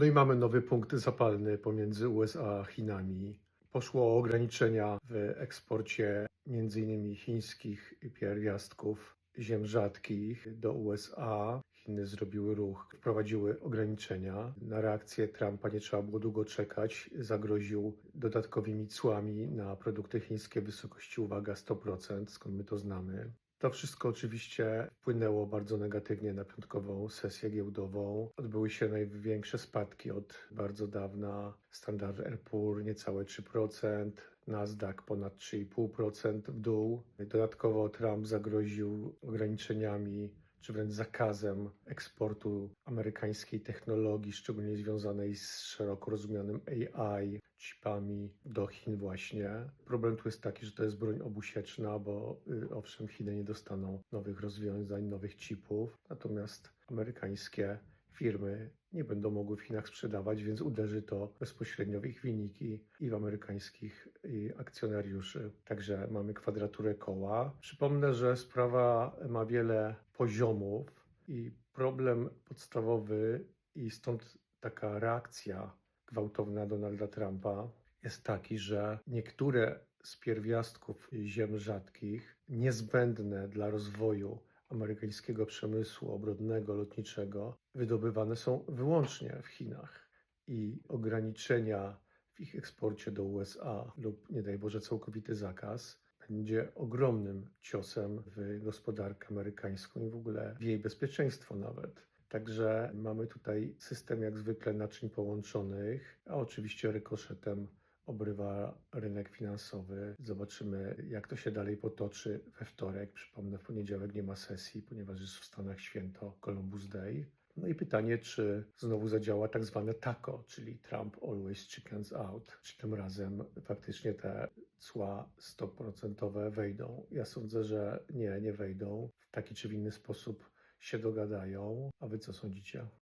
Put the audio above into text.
No i mamy nowy punkt zapalny pomiędzy USA a Chinami. Poszło o ograniczenia w eksporcie m.in. chińskich pierwiastków ziem rzadkich do USA. Chiny zrobiły ruch, wprowadziły ograniczenia. Na reakcję Trumpa nie trzeba było długo czekać. Zagroził dodatkowymi cłami na produkty chińskie w wysokości, uwaga, 100%, skąd my to znamy. To wszystko oczywiście wpłynęło bardzo negatywnie na piątkową sesję giełdową. Odbyły się największe spadki od bardzo dawna. Standard Poor niecałe 3%, Nasdaq ponad 3,5% w dół. Dodatkowo Trump zagroził ograniczeniami czy wręcz zakazem eksportu amerykańskiej technologii, szczególnie związanej z szeroko rozumianym AI, chipami do Chin właśnie. Problem tu jest taki, że to jest broń obusieczna, bo y, owszem, Chiny nie dostaną nowych rozwiązań, nowych chipów, natomiast amerykańskie firmy nie będą mogły w Chinach sprzedawać, więc uderzy to bezpośrednio w ich wyniki i w amerykańskich akcjonariuszy. Także mamy kwadraturę koła. Przypomnę, że sprawa ma wiele poziomów i problem podstawowy i stąd taka reakcja gwałtowna Donalda Trumpa jest taki, że niektóre z pierwiastków ziem rzadkich niezbędne dla rozwoju amerykańskiego przemysłu obronnego, lotniczego wydobywane są wyłącznie w Chinach i ograniczenia w ich eksporcie do USA lub nie daj Boże całkowity zakaz będzie ogromnym ciosem w gospodarkę amerykańską i w ogóle w jej bezpieczeństwo nawet. Także mamy tutaj system jak zwykle naczyń połączonych, a oczywiście rykoszetem obrywa rynek finansowy. Zobaczymy, jak to się dalej potoczy we wtorek. Przypomnę, w poniedziałek nie ma sesji, ponieważ jest w Stanach święto Columbus Day. No i pytanie, czy znowu zadziała tak zwane TACO, czyli Trump always chickens out, czy tym razem faktycznie te cła 100% wejdą. Ja sądzę, że nie, nie wejdą. W taki czy w inny sposób się dogadają. A wy co sądzicie?